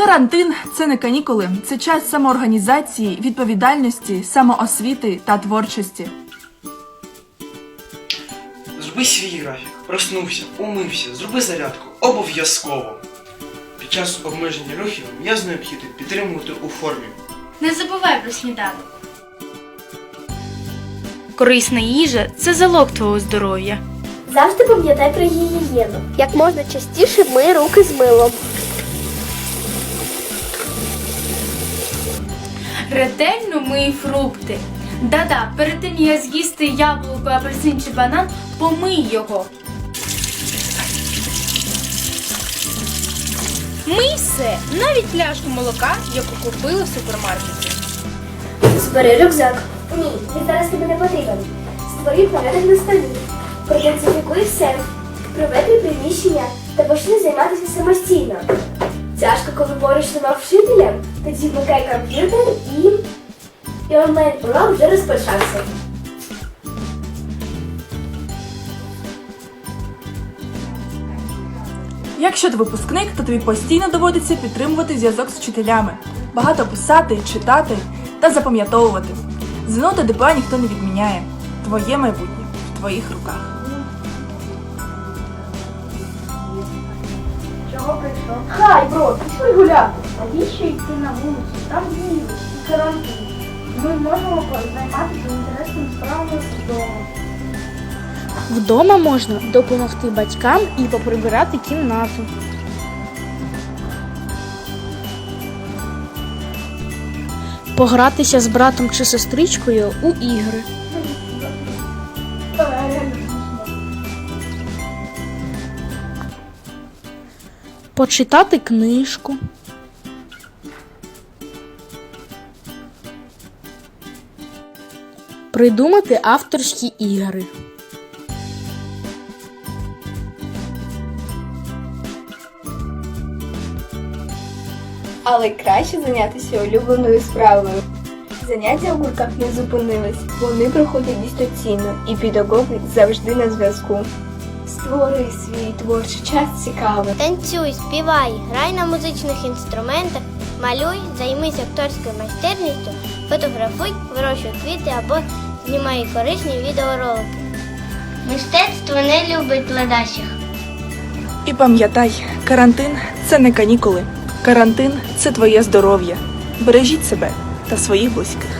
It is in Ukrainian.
Карантин це не канікули, це час самоорганізації, відповідальності, самоосвіти та творчості. Зроби свій графік, проснувся, умився, зроби зарядку. Обов'язково. Під час обмеження рухів м'яз необхідно підтримувати у формі. Не забувай про сніданок. Корисна їжа це залог твого здоров'я. Завжди пам'ятай про гігієну. Як можна частіше мий руки з милом. Ретельно мий фрукти. Да-да, перед тим як з'їсти яблуко, апельсин чи банан, помий його. Мий все, навіть пляшку молока, яку купили в супермаркеті. Збери рюкзак. Ні, він зараз тобі не потрібен. Створи порядок на столі. Продезінфікуй все. Проведри приміщення та почни займатися самостійно. Тяжко, коли поруч нема вчителя, тоді вмикай комп'ютер і. І онлайн-урок вже розпочався. Якщо ти випускник, то тобі постійно доводиться підтримувати зв'язок з вчителями, багато писати, читати та запам'ятовувати. ЗНО та ДПА ніхто не відміняє. Твоє майбутнє в твоїх руках. Чого прийшов? Хай, бро, пішли гуляти. Навіщо йти на вулицю? Там вірус і карантин. Ми можемо займатися інтересними справами вдома. Вдома можна допомогти батькам і поприбирати кімнату. Погратися з братом чи сестричкою у ігри. Почитати книжку. Придумати авторські ігри. Але краще зайнятися улюбленою справою. Заняття у гуртках не зупинились, вони проходять дистанційно, і педагоги завжди на зв'язку. Створи свій творчий час цікавим. Танцюй, співай, грай на музичних інструментах, малюй, займись акторською майстерністю, фотографуй, вирощуй квіти або знімай корисні відеоролики. Мистецтво не любить ледачих. І пам'ятай, карантин це не канікули. Карантин це твоє здоров'я. Бережіть себе та своїх близьких.